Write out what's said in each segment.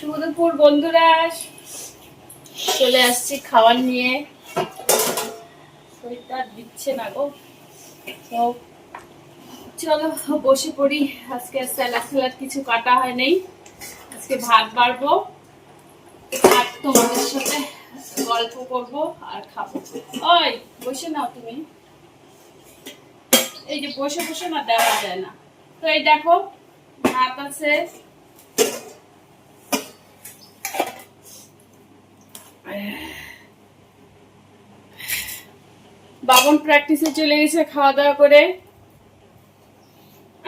সুমদপুর বন্ধুরা, চলে আসছি খাবার নিয়ে। দিচ্ছে না গো। চলো, বসে পড়ি। আজকে স্যালাড ফ্যালাড কিছু কাটা হয় নাই। আজকে ভাত বাড়বো। আর তোমাদের সাথে গল্প করব আর খাব। ওই, বসে নাও তুমি। এই যে বসে বসে না দেওয়া যায় না। তো এই দেখো, ভাত আছে। বাবন প্র্যাকটিসে চলে গেছে খাওয়া দাওয়া করে।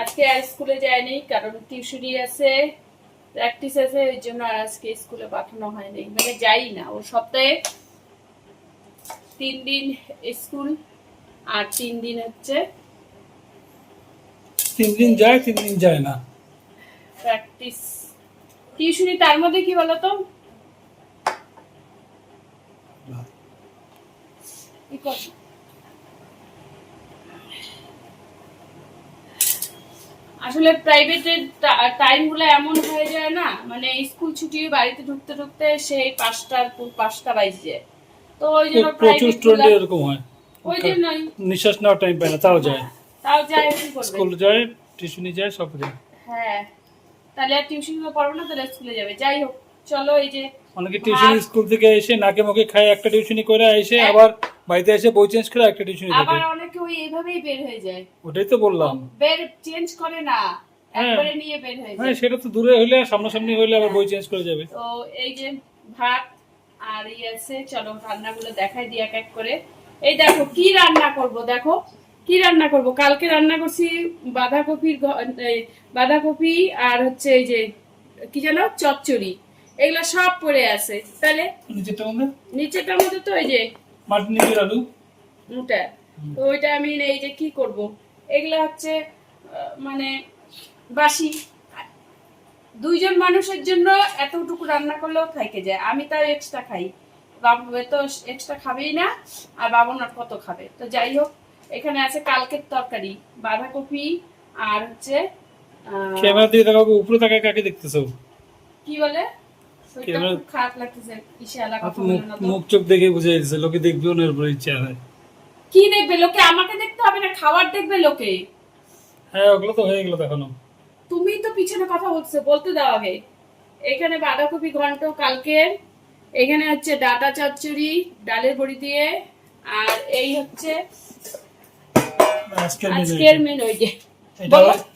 আজকে আর স্কুলে যায়নি, কারণ টিউশনি আছে। প্র্যাকটিস আছে, ওই জন্য আর আজকে স্কুলে পাঠানো হয়নি। মানে যাই না, ও সপ্তাহে তিন দিন স্কুল, আর তিন দিন হচ্ছে তিন দিন যায় তিন দিন যায় না। প্র্যাকটিস টিউশনি তার মধ্যে কি বলতো? আসলে প্রাইভেটের টাইমগুলো এমন হয়ে যায় না মানে স্কুল ছুটি বাড়িতে ঢুকতে ঢুকতে সেই পাঁচটার পর পাঁচটা বাজে। যায় তো ওই জন্য প্রচুর স্টুডেন্ট এরকম হয়। ওই জন্যই। নিঃশ্বাস নেওয়ার টাইম পায় না তাও যায়। তাও করবে। স্কুল যায় টিউশনি যায় সব যায়। হ্যাঁ। তাহলে আর টিউশন পড়ব না তাহলে স্কুলে যাবে। যাই হোক চলো এই যে অনেকে টিউশনি স্কুল থেকে এসে নাকে মুখে খায় একটা টিউশনি করে এসে হ্যাঁ। আবার বাড়িতে এসে বই চেঞ্জ করে একটা টিউশনি থাকে। আবার অনেকে ওই এইভাবেই বের হয়ে যায়। ওটাই তো বললাম। বের চেঞ্জ করে না হ্যাঁ। একবারে নিয়ে বের হয়ে যায়। হ্যাঁ সেটা তো দূরে আর সামনাসামনি হলে আবার বই চেঞ্জ করে যাবে। তো এই যে ভাত আর ইয়ে আছে চলো রান্নাগুলো দেখাই দিই এক এক করে। এই দেখো কি রান্না করব দেখো? কি রান্না করব? কালকে রান্না করছি বাঁধাকপির বাঁধাকপি আর হচ্ছে এই যে কি জানো? চচ্চড়ি। এগুলো সব পড়ে আছে। তাহলে নিচেরটা মধ্যে নিচেটার মধ্যে তো এই যে মাটির নিচের আলু? ওটা। তো ওইটা আমি এই যে কি করব? এগুলো হচ্ছে মানে বাসি। দুইজন মানুষের জন্য এতটুকু রান্না করলেও থাকে যায় আমি তাও এক্সট্রা খাই। বাবু তো এক্সট্রা খাবেই না আর আর কত খাবে? তো যাই হোক এখানে আছে কালকের তরকারি বাঁধাকপি আর হচ্ছে ক্যামেরা দিয়ে উপরে তাকায় কাকে দেখতেছো? কি বলে? মুখ চোখ দেখে বুঝে যাচ্ছে লোকে কি দেখবে? লোকে আমাকে দেখতে হবে না খাবার দেখবে লোকে। হ্যাঁ ওগুলো তো হয়ে গেলো দেখানো তুমি তো পিছনে কথা বলছো বলতে দাও আগে। এখানে বাঁধাকপি ঘন্ট কালকের এখানে হচ্ছে ডাটা চচ্চড়ি ডালের বড়ি দিয়ে আর এই হচ্ছে আজকের মেনু যে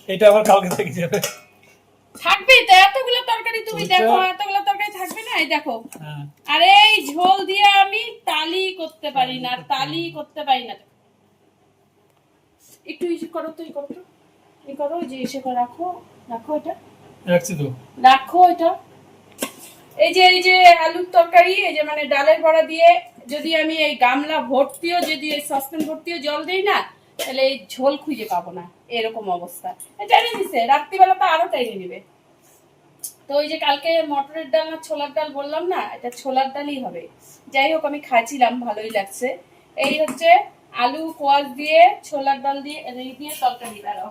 এটা আবার- কালকে থেকে যাবে। থাকবে তো এতগুলো তরকারি তুমি দেখো এতগুলো তরকারি থাকবে না? এই দেখো। হ্যাঁ। আর এই ঝোল দিয়ে আমি তালি করতে পারি না তালি করতে পারি না। একটু ইসে করো তো এই করো এই করো যে করে রাখো রাখো এটা। রাখছি তো। রাখো এটা। এই যে এই যে আলুর তরকারি এই যে মানে ডালের বড়া দিয়ে যদি আমি এই গামলা ভর্তিও যদি এই সসপ্যান ভর্তিও জল দেই না তাহলে এই ঝোল খুঁজে পাবো না। এরকম অবস্থা। জানি দিছে রাত্রিবেলা তো আরও টাইমে নেবে। তো ওই যে কালকে মটরের ডাল আর ছোলার ডাল বললাম না, এটা ছোলার ডালই হবে। যাই হোক, আমি খাইছিলাম ভালোই লাগছে। এই হচ্ছে আলু, কোয়াশ দিয়ে, ছোলার ডাল দিয়ে দিয়ে তরকারি, দাঁড়াও।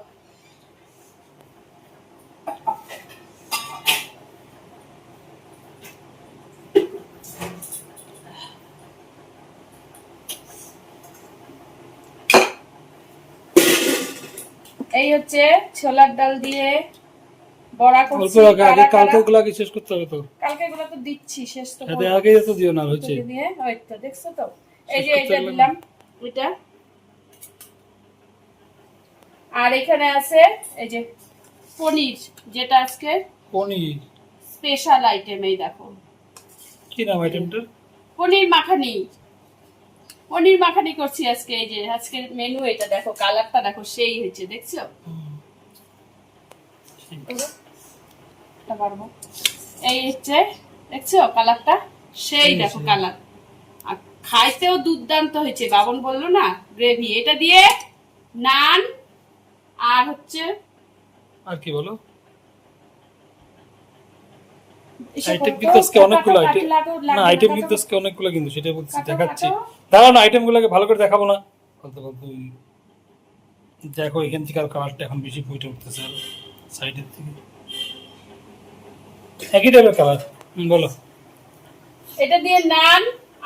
এই হচ্ছে ছোলার ডাল দিয়ে বড়া করছি আগে কালকে কারা- ওগুলো শেষ করতে হবে তো। কালকে এগুলো তো দিচ্ছি শেষ তো। আগে তো দিও না হচ্ছে। দিয়ে ওই তো দেখছ তো? এই যে এটা। দিলাম এটা আর এখানে আছে এই যে পনির যেটা আজকে পনির। স্পেশাল আইটেম এই দেখো। কি নাম আইটেমটা? পনির মাখানি। পনির মাখানি করছি আজকে এই যে আজকের মেনু এটা দেখো কালারটা দেখো সেই হয়েছে দেখছ? এটা পারব। এই হচ্ছে দেখছ কালারটা? সেই দেখো কালার। আর খাইতেও দুর্দান্ত হয়েছে বাবন বলল না গ্রেভি এটা দিয়ে নান আর হচ্ছে আর কি বলো? আইটেম কিন্তু আজকে অনেকগুলো আইটেম না আইটেম কিন্তু আজকে অনেকগুলো কিন্তু সেটা বলছি দেখাচ্ছি। দাঁড়াও না আইটেম ভালো করে দেখাবো না। বলতে বলতে দেখো এখান থেকে আর কালারটা এখন বেশি ফুটে উঠতেছে সাইডের থেকে একই টাইপের কালার বলো। এটা দিয়ে নান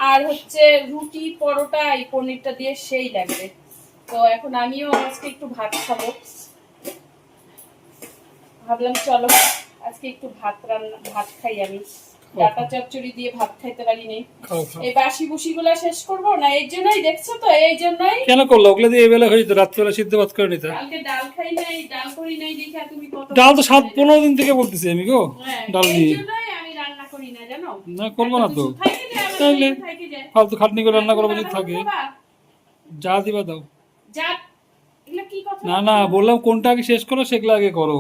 আর হচ্ছে রুটি পরোটা এই পনিরটা দিয়ে সেই লাগবে। তো এখন আমিও আজকে একটু ভাত খাব। ভাবলাম চলো আজকে একটু ভাত রান্না ভাত খাই আমি। ডাটা চচ্চড়ি দিয়ে ভাত খাইতে পারি নি খাও খাও। এই বাসি বুসি গুলা শেষ করব না? এই জন্যই দেখছ তো এই জন্যই কেন করল? ওগুলো দিয়ে এবেলা হয়ে যেত রাত্রিবেলা সিদ্ধ ভাত করে নিতে। কালকে ডাল খাই নাই ডাল করি নাই দেখে তুমি কত ডাল তো সাত পনেরো দিন থেকে বলতেছি আমি গো হ্যাঁ, ডাল জন্যই আমি রান্না করি না জানো? না করব না তো? শরীরে ফালতু খাটনি করে রান্না করব যদি থাকে। যা দিবা দাও। যা না না বললাম কোনটা আগে শেষ করো সেগুলো আগে করো।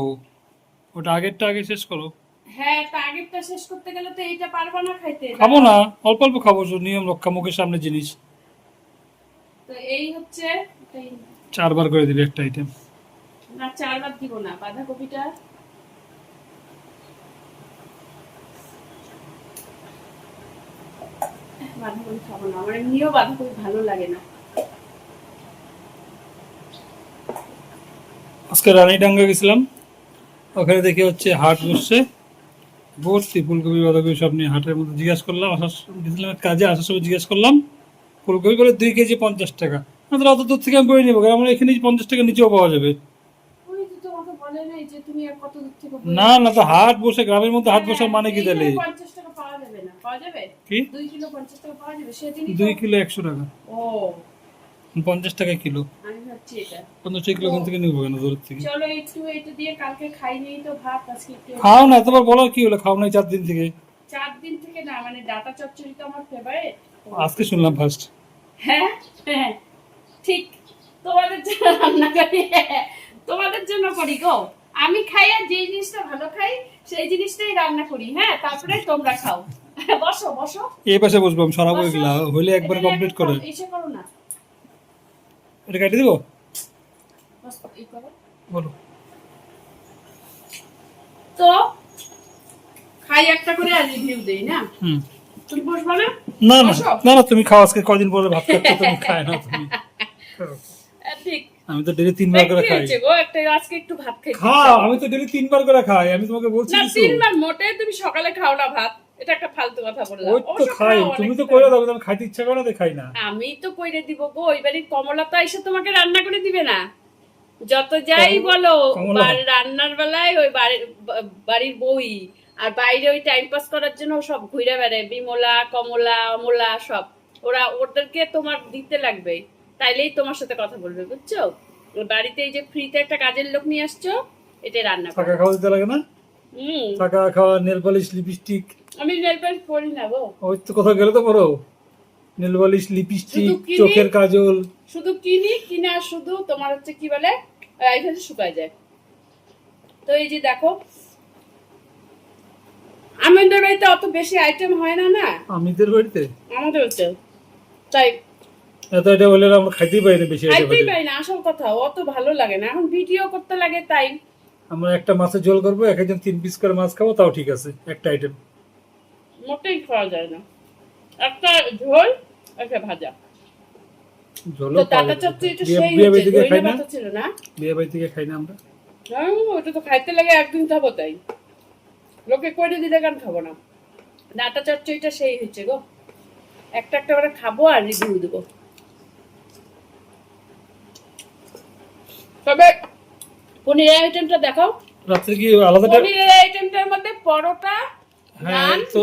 ওটা আগেরটা আগে শেষ করো। হ্যাঁ তা আগেরটা শেষ করতে গেলে তো এইটা পারবা না খাইতে। খাব না অল্প অল্প খাব নিয়ম রক্ষা মুখের সামনে জিনিস। তো এই হচ্ছে চারবার করে দিবি একটা আইটেম না চারবার দিব না বাঁধাকপিটা। বাঁধাকপি খাব না আমার এমনিও বাঁধাকপি ভালো লাগে না। আজকে রানীডাঙ্গা গেছিলাম। ওখানে দেখে হচ্ছে হাট বসছে। ভর্তি ফুলকপি বাঁধাকপি সব নিয়ে হাটের মধ্যে জিজ্ঞাসা করলাম আসার গেছিলাম কাজে আসার সময় জিজ্ঞাসা করলাম ফুলকপি বলে দুই কেজি পঞ্চাশ টাকা। না তাহলে অত দূর থেকে আমি বই নেব কারণ আমার এখানে পঞ্চাশ টাকা নিচেও পাওয়া যাবে। না না তো হাট বসে গ্রামের মধ্যে হাট বসার মানে কি দুই তাহলে? কি? দুই কিলো একশো টাকা। ও। পঞ্চাশ টাকা কিলো। পঞ্চাশ টাকা কিলো থেকে নিবো কেন? দূর থেকে। চলো একটু এটা দিয়ে কালকে খাই নেই তো ভাত আজকে খাও না তোমার বলার কি হলো? খাও নাই চার দিন থেকে। চার দিন থেকে না মানে ডাটা চচ্চড়ি তো আমার ফেভারিট আজকে শুনলাম ফার্স্ট হ্যাঁ হ্যাঁ। ঠিক তোমাদের জন্য রান্না করি। তোমাদের জন্য করি গো। আমি খাই আর যে জিনিসটা ভালো খাই সেই জিনিসটাই রান্না করি হ্যাঁ? তারপরে তোমরা খাও। বসো বসো। এই পাশে বসবো আমি সরাবো। এগুলা। হইলে একবার কমপ্লিট করে। এসে করো না। এটা কেটে দিবো। বলো। তো খাই একটা করে আর রিভিউ দেই না? হুম। তুমি বসবা না? না না না না তুমি খাও আজকে কদিন পরে ভাত খাচ্ছ তুমি খায় না তুমি। ঠিক। আমি তো ডেলি তিনবার করে খাই। গো একটা আজকে একটু ভাত খাই খাও আমি তো ডেলি তিনবার করে খাই আমি তোমাকে বলছি না তিনবার মোটে তুমি সকালে খাও না ভাত। এটা একটা ফালতু কথা বললাম। ওই তো খাই তুমি তো কইরা দাও আমি খাইতে ইচ্ছা করে না খাই না। আমি তো কইরে দিব গো কমলা তো এসে তোমাকে রান্না করে দিবে না? যত যাই বলো? রান্নার বেলায় ওই বাড়ির বই আর বাইরে ওই টাইম পাস করার জন্য সব ঘুরে বেড়ায় বিমলা কমলা অমলা সব। ওরা ওদেরকে তোমার দিতে লাগবে। তাইলেই তোমার সাথে কথা বলবে বুঝছ? বাড়িতে এই যে ফ্রিতে একটা কাজের লোক নিয়ে আসছো এটা রান্না খাওয়া দিতে লাগে না? হুম। টাকা খাওয়া নেল পালিশ লিপস্টিক আমি নেল পালিশ পরি না গো ওই তো কোথাও গেলে তো পরো নেল পালিশ লিপস্টিক চোখের কাজল। শুধু কিনি কিনে শুধু তোমার হচ্ছে কি বলে এইখানে শুকায় যায়। তো এই যে দেখো আমাদের বাড়িতে অত বেশি আইটেম হয় না না? আমিদের বাড়িতে? আমাদের বাড়িতে। তাই এত এটা হলে আমরা খাইতেই পারি না বেশি খাইতেই পারি না আসল কথা অত ভালো লাগে না। এখন ভিডিও করতে লাগে তাই। আমরা একটা মাছের ঝোল করব এক একজন তিন পিস করে মাছ খাব তাও ঠিক আছে একটা আইটেম মোটেই খাওয়া যায় না। একটা ঝোল একটা ভাজা। তো টাটা চচ্চড়ি তো সেই হচ্ছে, থেকে খাই দইনা না? পাতা ছিল না? বিয়ে বাড়ি থেকে খাই না আমরা? হ্যাঁ, ওটা তো খাইতে লাগে একদিন খাব তাই। লোকে করে দিলে কেন খাব না? ডাটা চচ্চড়িটা সেই হচ্ছে গো। একটা একটা করে খাব আর রিভিউ দেবো। তবে পনিরের আইটেমটা দেখাও। রাত্রে কি আলাদা পনিরের আইটেমটার মধ্যে পরোটা হ্যাঁ তো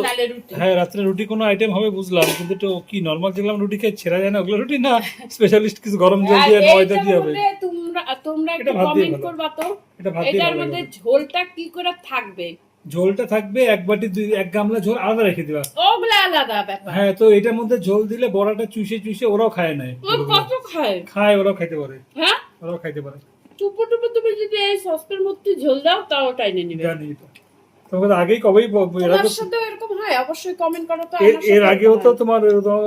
হ্যাঁ রাত্রে রুটি কোনো আইটেম হবে বুঝলাম কিন্তু তো কি নর্মাল যেগুলো রুটি খেয়ে ছেঁড়া যায় না ওগুলো রুটি না স্পেশালিস্ট কিছু গরম জল দিয়ে ময়দা দিয়ে হবে। তোমরা তোমরা একটু এটা ভাত দিয়ে কমেন্ট করবা তো। এটা ভাত দিয়ে এটার মধ্যে ঝোলটা কি করে থাকবে? ঝোলটা থাকবে এক বাটি দুই এক গামলা ঝোল আলাদা রেখে দিবা। ওগুলা আলাদা ব্যাপার। হ্যাঁ তো এটার মধ্যে ঝোল দিলে বড়াটা চুষে চুষে ওরাও খায় কত খায়? খায় ওরাও খাইতে পারে। হ্যাঁ? ওরাও খাইতে পারে। টুপু টুপু তুমি যদি এই সসপের মধ্যে ঝোল দাও তাও টাইনে নিবে। জানি। তোমাকে আগেই কবেই ব- ব- তোমার সাথে এরকম হয় অবশ্যই কমেন্ট করো তো এর আমার এর সাথেও আগেও তো তোমার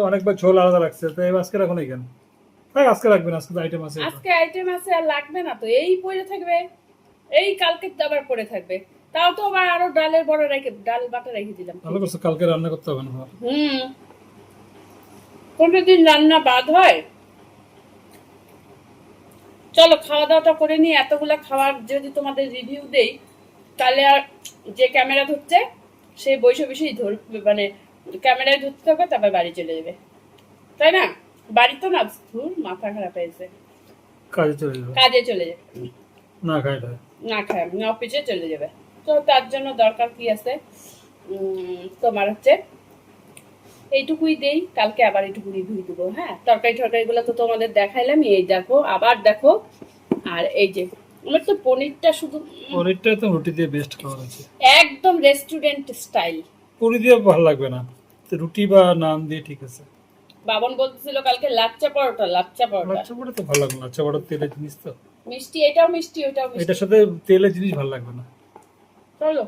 অনেকবার ঝোল আলাদা রাখছে তো এবার আজকে রাখো না কেন থাক আজকে রাখবেন আজকে তো আইটেম আছে। আজকে আইটেম আছে আর লাগবে না তো এই পড়ে থাকবে এই কালকে আবার পড়ে থাকবে। তাও তো আবার আরও ডালের বড় রেখে ডাল বাটা রেখে দিলাম। ভালো করছ কালকে রান্না করতে হবে না হুম। কোনো দিন রান্না বাদ হয়? চলো খাওয়া দাওয়াটা করে নিয়ে এতগুলা খাবার যদি তোমাদের রিভিউ দেই তাহলে আর যে ক্যামেরা ধরছে সে বসে বসেই ধরবে মানে ক্যামেরায় ধরতে থাকবে তারপর বাড়ি চলে যাবে। তাই না? বাড়ি তো না ধুর মাথা খারাপ হয়েছে কাজে চলে যাবে। কাজে চলে যাবে। না খাই না। খায় না অফিসে চলে যাবে। তো তার জন্য দরকার কি আছে? তোমার হচ্ছে এইটুকুই দেই কালকে আবার এইটুকু রিভিউ দেবো হ্যাঁ? তরকারি টরকারিগুলো তো তোমাদের দেখাইলাম এই দেখো আবার দেখো আর এই যে আমার তো পনিরটা শুধু পনিরটা তো রুটি দিয়ে বেস্ট খাবার আছে। একদম রেস্টুরেন্ট স্টাইল পুরি দিয়ে ভালো লাগবে না। তো রুটি বা নান দিয়ে ঠিক আছে। বাবন বলতেছিল কালকে লাচ্চা পরোটা লাচ্চা পরোটা। লাচ্চা পরোটা তো ভালো লাগবে না। লাচ্চা পরোটা তেলের জিনিস তো। মিষ্টি এটাও মিষ্টি ওটাও মিষ্টি। এটার সাথে তেলের জিনিস ভালো লাগবে না। চলো।